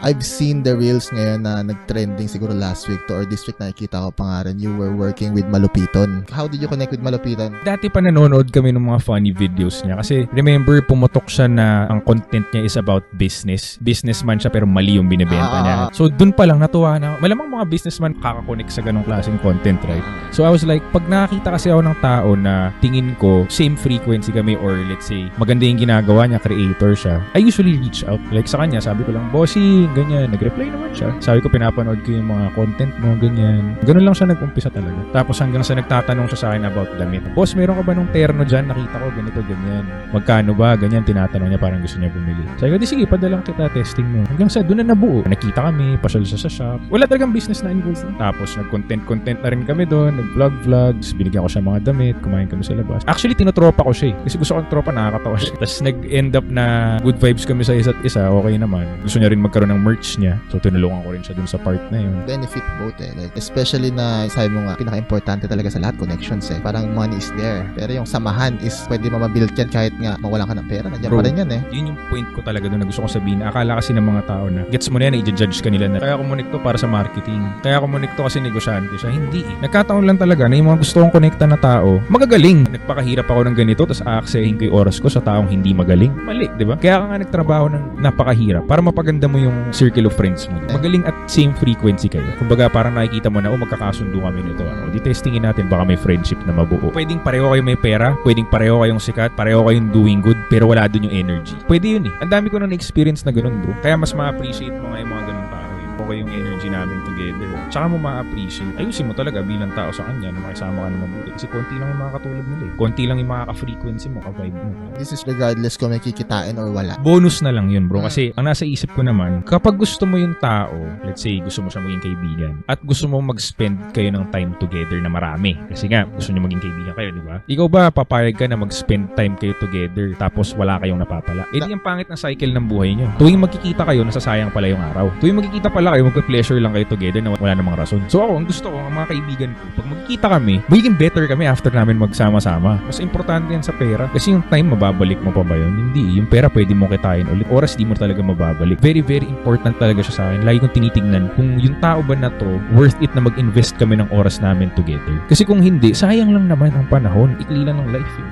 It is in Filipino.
I've seen the reels ngayon na nag-trending siguro last week to or this week nakikita ko pa nga rin you were working with Malupiton. How did you connect with Malupiton? Dati pa nanonood kami ng mga funny videos niya kasi remember pumotok siya na ang content niya is about business. Businessman siya pero mali yung binibenta Ah. niya. So dun pa lang natuwa na malamang mga businessman kakakonek sa ganong klaseng content, right? So I was like, pag nakakita kasi ako ng tao na tingin ko same frequency kami or let's say maganda yung ginagawa niya, creator siya, I usually reach out. Like sa kanya, sabi ko lang, bossy, ganyan. Nag-reply naman siya. Sabi ko, pinapanood ko yung mga content mo, ganyan. Ganun lang siya nag-umpisa talaga. Tapos hanggang sa nagtatanong siya sa akin about damit. Boss, meron ka ba nung terno dyan? Nakita ko ganito, ganyan. Magkano ba? Ganyan, tinatanong niya parang gusto niya bumili. Sabi ko, di sige, padalang kita, testing mo. Hanggang sa doon na nabuo. Nakita kami, pasyal siya sa shop. Wala talagang business na involved. Tapos nag-content-content na rin kami doon, nag-vlog-vlogs, binigyan ko siya mga damit, kumain kami sa labas. Actually, tinotropa ko siya eh. Kasi gusto kong tropa, nakakatawa siya. Tapos nag-end up na good vibes kami sa isa't isa, okay naman. Gusto niya rin magkaroon ng merch niya. So, tinulungan ko rin siya dun sa part na yun. benefit both eh. Like, especially na sabi mo nga, pinaka-importante talaga sa lahat, connections eh. Parang money is there. Pero yung samahan is pwede mo mabuild yan kahit nga mawala ka ng pera. Nandiyan Bro. pa rin yan eh. Yun yung point ko talaga doon na gusto kong sabihin. Akala kasi ng mga tao na gets mo na yan, i-judge ka nila na kaya kumonek to para sa marketing. Kaya kumonek to kasi negosyante siya. Hindi eh. Nagkataon lang talaga na yung mga gusto kong konekta na tao, magagaling. Nagpakahirap ako ng ganito, tapos aaksahin ko yung oras ko sa taong hindi magaling. Mali, di ba? Kaya ka nga nagtrabaho ng napakahirap para mapaganda mo yung circle of friends mo. Magaling at same frequency kayo. Kumbaga parang nakikita mo na, oh magkakasundo kami nito. O, di testingin natin, baka may friendship na mabuo. Pwedeng pareho kayo may pera, pwedeng pareho kayong sikat, pareho kayong doing good, pero wala dun yung energy. Pwede yun eh. Ang dami ko na na-experience na ganun bro. Kaya mas ma-appreciate mo nga yung mga ganun tao. Okay yung energy namin together. Tsaka mo ma-appreciate. Ayusin mo talaga bilang tao sa kanya na makisama ka na mabuti. Kasi konti lang yung mga katulad nila eh. Konti lang yung mga ka-frequency mo, ka-vibe mo. This is regardless kung may kikitain or wala. Bonus na lang yun bro kasi ang nasa isip ko naman kapag gusto mo yung tao let's say gusto mo siya maging kaibigan at gusto mo mag-spend kayo ng time together na marami kasi nga gusto niyo maging kaibigan kayo di ba ikaw ba papayag ka na mag-spend time kayo together tapos wala kayong napapala eh di ang pangit na cycle ng buhay niyo tuwing magkikita kayo nasasayang pala yung araw tuwing magkikita pala kayo magpe-pleasure lang kayo together na wala namang rason. So ako ang gusto ko ang mga kaibigan ko pag magkikita kami magiging better kami after namin magsama-sama. Mas importante yan sa pera. Kasi yung time mababalik mo pa ba yun? Hindi. Yung pera pwede mo kitain ulit. Oras di mo talaga mababalik. Very very important talaga siya sa akin. Lagi kong tinitingnan kung yung tao ba na to worth it na mag-invest kami ng oras namin together. Kasi kung hindi sayang lang naman ang panahon. Ikli lang ng life eh.